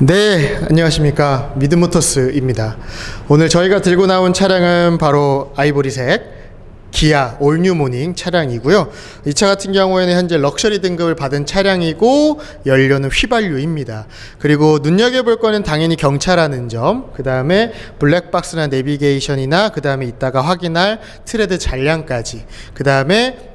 네, 안녕하십니까. 미드모터스입니다. 오늘 저희가 들고 나온 차량은 바로 아이보리색 기아 올뉴 모닝 차량이고요. 이 차 같은 경우에는 현재 럭셔리 등급을 받은 차량이고 연료는 휘발유입니다. 그리고 눈여겨볼 거는 당연히 경차라는 점, 그 다음에 블랙박스나 내비게이션이나 그 다음에 이따가 확인할 트레드 잔량까지, 그 다음에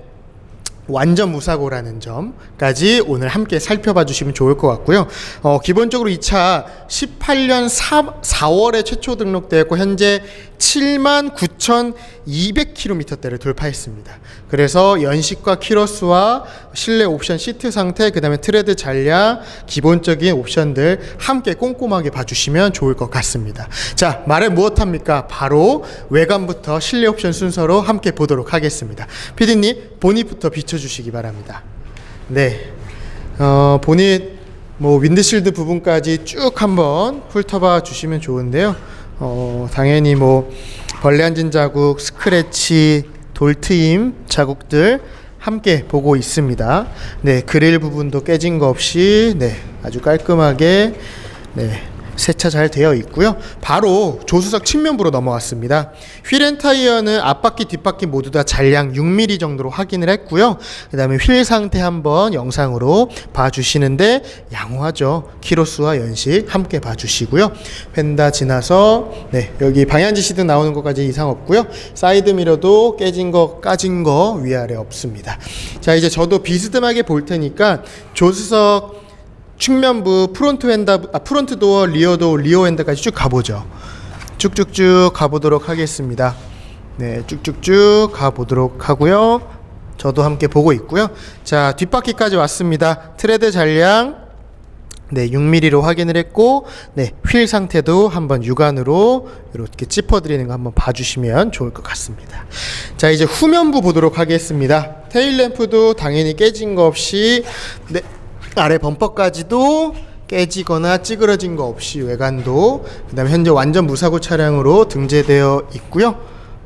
완전 무사고라는 점까지 오늘 함께 살펴봐 주시면 좋을 것 같고요. 어, 기본적으로 이 차 18년 4, 4월에 최초 등록되었고 현재 7만 9,200km대를 돌파했습니다. 그래서 연식과 키로수와 실내 옵션 시트 상태, 그 다음에 트레드 잔량, 기본적인 옵션들 함께 꼼꼼하게 봐주시면 좋을 것 같습니다. 자, 말해 무엇합니까? 바로 외관부터 실내 옵션 순서로 함께 보도록 하겠습니다. 피디님, 보닛부터 비춰 주시기 바랍니다. 네. 어, 보닛, 뭐, 윈드실드 부분까지 쭉 한번 훑어봐 주시면 좋은데요. 어, 당연히 뭐, 벌레 앉은 자국, 스크래치, 돌트임 자국들 함께 보고 있습니다. 네, 그릴 부분도 깨진 거 없이, 네, 아주 깔끔하게, 네, 세차 잘 되어 있고요. 바로 조수석 측면부로 넘어왔습니다. 휠앤 타이어는 앞바퀴 뒷바퀴 모두 다 잔량 6mm 정도로 확인을 했고요. 그 다음에 휠 상태 한번 영상으로 봐주시는데 양호하죠. 키로수와 연식 함께 봐주시고요. 펜다 지나서 네 여기 방향지 시등 나오는 것까지 이상 없고요. 사이드 미러도 깨진 거 까진 거 위아래 없습니다. 자 이제 저도 비스듬하게 볼 테니까 조수석 측면부 프론트 핸다 아, 프론트 도어 리어 도어 리어 핸드까지 쭉 가보죠. 쭉쭉쭉 가보도록 하겠습니다. 네, 쭉쭉쭉 가보도록 하고요. 저도 함께 보고 있고요. 자, 뒷바퀴까지 왔습니다. 트레드 잔량 네, 6mm로 확인을 했고, 네, 휠 상태도 한번 육안으로 이렇게 짚어드리는 거 한번 봐주시면 좋을 것 같습니다. 자, 이제 후면부 보도록 하겠습니다. 테일 램프도 당연히 깨진 거 없이, 네, 아래 범퍼까지도 깨지거나 찌그러진 거 없이 외관도 그다음에 현재 완전 무사고 차량으로 등재되어 있고요.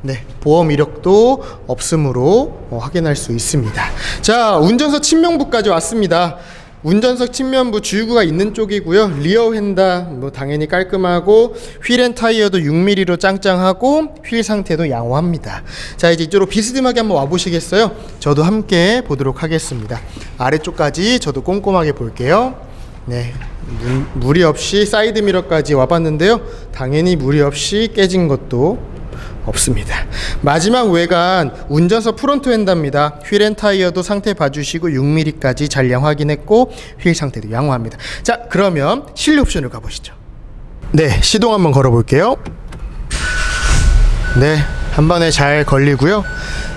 네, 보험 이력도 없으므로 어, 확인할 수 있습니다. 자, 운전석 측면부까지 왔습니다. 운전석 측면부 주유구가 있는 쪽이고요. 리어 휀다 뭐 당연히 깔끔하고 휠앤 타이어도 6mm로 짱짱하고 휠 상태도 양호합니다. 자 이제 이쪽으로 비스듬하게 한번 와보시겠어요? 저도 함께 보도록 하겠습니다. 아래쪽까지 저도 꼼꼼하게 볼게요. 네, 무, 무리 없이 사이드 미러까지 와봤는데요. 당연히 무리 없이 깨진 것도 없습니다. 마지막 외관 운전석 프론트 휀다입니다. 휠앤 타이어도 상태 봐주시고 6mm까지 잔량 확인했고 휠 상태도 양호합니다. 자 그러면 실내 옵션을 가보시죠. 네 시동 한번 걸어볼게요. 네 한 번에 잘 걸리고요.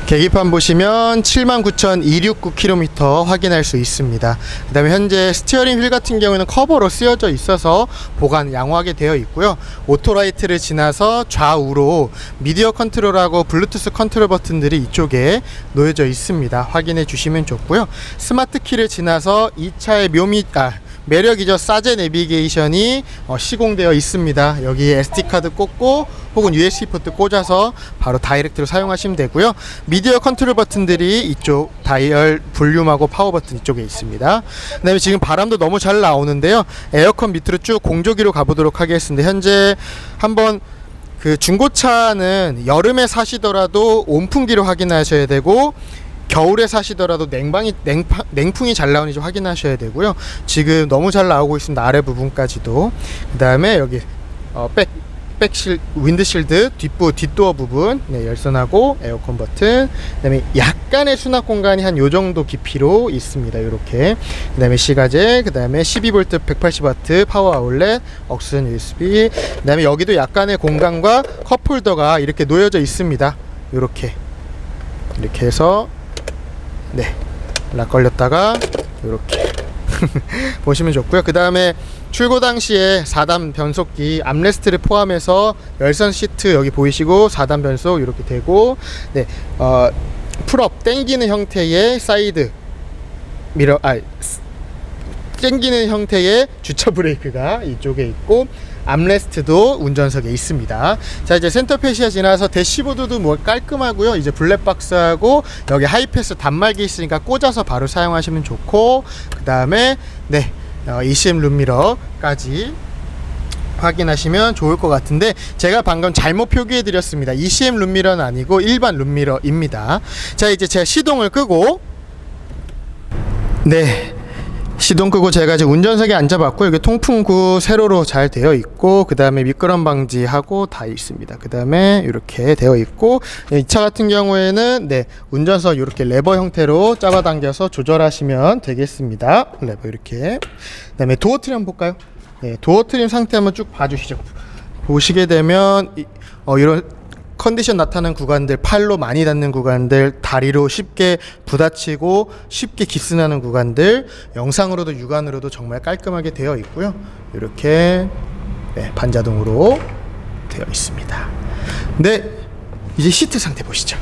계기판 보시면 79,269km 확인할 수 있습니다. 그 다음에 현재 스티어링 휠 같은 경우에는 커버로 쓰여져 있어서 보관 양호하게 되어 있고요. 오토라이트를 지나서 좌우로 미디어 컨트롤하고 블루투스 컨트롤 버튼들이 이쪽에 놓여져 있습니다. 확인해 주시면 좋고요. 스마트 키를 지나서 이 차의 묘미, 아, 매력이죠. 사제 내비게이션이 어, 시공되어 있습니다. 여기 SD 카드 꽂고 혹은 USB 포트 꽂아서 바로 다이렉트로 사용하시면 되고요. 미디어 컨트롤 버튼들이 이쪽 다이얼 볼륨하고 파워 버튼 이쪽에 있습니다. 그다음에 지금 바람도 너무 잘 나오는데요. 에어컨 밑으로 쭉 공조기로 가보도록 하겠습니다. 현재 한번 그 중고차는 여름에 사시더라도 온풍기로 확인하셔야 되고 겨울에 사시더라도 냉방이 냉파, 냉풍이 잘 나오는지 확인하셔야 되고요. 지금 너무 잘 나오고 있습니다. 아래 부분까지도. 그다음에 여기 어, 백 백실 윈드실드 뒷부 뒷도어 부분 네, 열선하고 에어컨 버튼 그다음에 약간의 수납 공간이 한 요 정도 깊이로 있습니다. 이렇게 그다음에 시가제 그다음에 12V 180W 파워 아울렛 억스전 USB 그다음에 여기도 약간의 공간과 컵홀더가 이렇게 놓여져 있습니다. 이렇게 이렇게 해서 네, 락 걸렸다가 이렇게. 보시면 좋고요. 그 다음에 출고 당시에 4단 변속기 암레스트를 포함해서 열선 시트 여기 보이시고 4단 변속 이렇게 되고 네, 어, 풀업 땡기는 형태의 사이드 미러 아 땡기는 형태의 주차 브레이크가 이쪽에 있고 암레스트도 운전석에 있습니다. 자 이제 센터 페시아 지나서 대시보드도 뭐 깔끔하고요. 이제 블랙박스하고 여기 하이패스 단말기 있으니까 꽂아서 바로 사용하시면 좋고 그 다음에 네 어, ECM 룸미러까지 확인하시면 좋을 것 같은데 제가 방금 잘못 표기해 드렸습니다. ECM 룸미러는 아니고 일반 룸미러입니다. 자 이제 제가 시동을 끄고 네 시동 끄고 제가 지금 운전석에 앉아봤고 여기 통풍구 세로로 잘 되어 있고 그 다음에 미끄럼 방지하고 다 있습니다. 그 다음에 이렇게 되어 있고 이 차 같은 경우에는 네 운전석 이렇게 레버 형태로 잡아당겨서 조절하시면 되겠습니다. 레버 이렇게 그 다음에 도어 트림 한번 볼까요? 네 도어 트림 상태 한번 쭉 봐주시죠. 보시게 되면 이, 어, 이런 컨디션 나타나는 구간들 팔로 많이 닿는 구간들 다리로 쉽게 부딪히고 쉽게 기스나는 구간들 영상으로도 육안으로도 정말 깔끔하게 되어 있고요. 이렇게 네, 반자동으로 되어 있습니다. 네 이제 시트 상태 보시죠.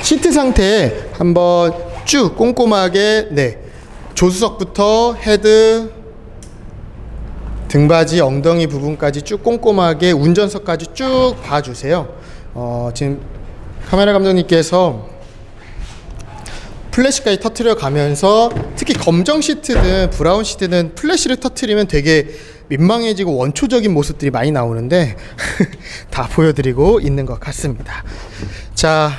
시트 상태 한번 쭉 꼼꼼하게 네 조수석부터 헤드 등받이 엉덩이 부분까지 쭉 꼼꼼하게 운전석까지 쭉 봐주세요. 어, 지금 카메라 감독님께서 플래시까지 터트려 가면서 특히 검정 시트든 브라운 시트든 플래시를 터트리면 되게 민망해지고 원초적인 모습들이 많이 나오는데 다 보여드리고 있는 것 같습니다. 자,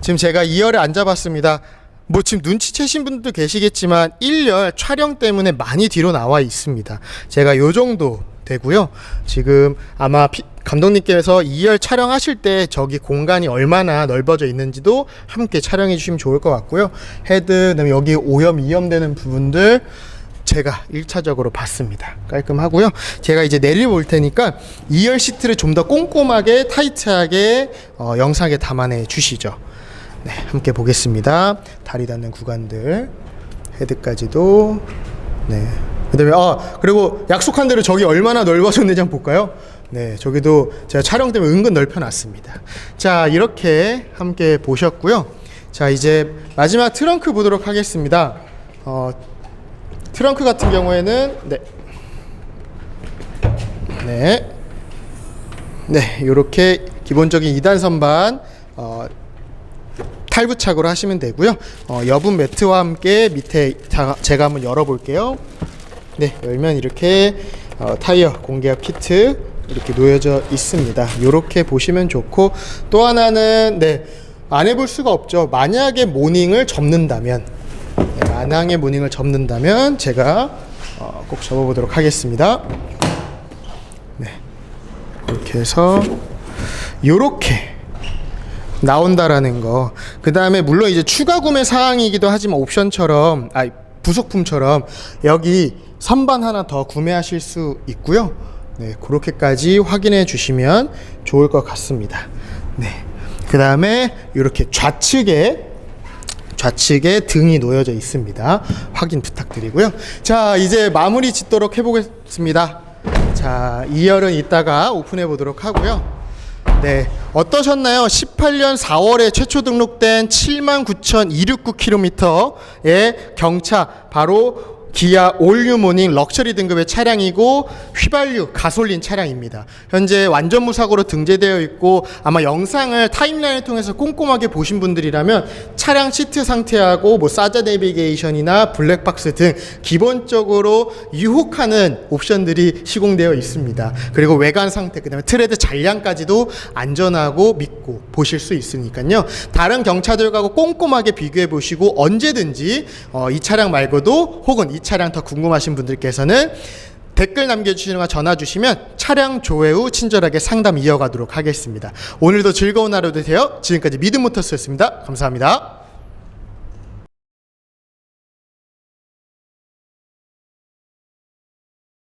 지금 제가 2열에 앉아봤습니다. 뭐 지금 눈치채신 분들도 계시겠지만 1열 촬영 때문에 많이 뒤로 나와 있습니다. 제가 요 정도 되고요. 지금 아마 피- 감독님께서 2열 촬영하실 때 저기 공간이 얼마나 넓어져 있는지도 함께 촬영해 주시면 좋을 것 같고요. 헤드, 그다음에 여기 오염, 이염되는 부분들 제가 1차적으로 봤습니다. 깔끔하고요. 제가 이제 내려볼 테니까 2열 시트를 좀 더 꼼꼼하게 타이트하게 어, 영상에 담아내 주시죠. 네, 함께 보겠습니다. 다리 닿는 구간들 헤드까지도 네. 그다음에 아 그리고 약속한 대로 저기 얼마나 넓어졌는지 한번 볼까요? 네, 저기도 제가 촬영 때문에 은근 넓혀놨습니다. 자, 이렇게 함께 보셨고요. 자, 이제 마지막 트렁크 보도록 하겠습니다. 어, 트렁크 같은 경우에는 네, 네, 네, 이렇게 기본적인 2단 선반 어, 탈부착으로 하시면 되고요. 어, 여분 매트와 함께 밑에 자, 제가 한번 열어볼게요. 네, 열면 이렇게 어, 타이어 공기압 키트 이렇게 놓여져 있습니다. 이렇게 보시면 좋고 또 하나는 네, 안 해볼 수가 없죠. 만약에 모닝을 접는다면 네, 만약에 모닝을 접는다면 제가 어, 꼭 접어보도록 하겠습니다. 네, 이렇게 해서 이렇게 나온다라는 거. 그 다음에 물론 이제 추가 구매 사항이기도 하지만 옵션처럼, 아 부속품처럼 여기 선반 하나 더 구매하실 수 있고요. 네, 그렇게까지 확인해 주시면 좋을 것 같습니다. 네. 그 다음에 이렇게 좌측에 좌측에 등이 놓여져 있습니다. 확인 부탁드리고요. 자, 이제 마무리 짓도록 해보겠습니다. 자, 2열은 이따가 오픈해 보도록 하고요. 네, 어떠셨나요? 18년 4월에 최초 등록된 79,269km의 경차 바로 기아 올뉴 모닝 럭셔리 등급의 차량이고 휘발유 가솔린 차량입니다. 현재 완전 무사고로 등재되어 있고 아마 영상을 타임라인을 통해서 꼼꼼하게 보신 분들이라면 차량 시트 상태하고 뭐 사자 내비게이션이나 블랙박스 등 기본적으로 유혹하는 옵션들이 시공되어 있습니다. 그리고 외관 상태 그다음에 트레드 잔량까지도 안전하고 믿고 보실 수 있으니까요. 다른 경차들과 꼼꼼하게 비교해 보시고 언제든지 어, 이 차량 말고도 혹은 이 차량 더 궁금하신 분들께서는 댓글 남겨주시거나 전화 주시면 차량 조회 후 친절하게 상담 이어가도록 하겠습니다. 오늘도 즐거운 하루 되세요. 지금까지 미드모터스였습니다. 감사합니다.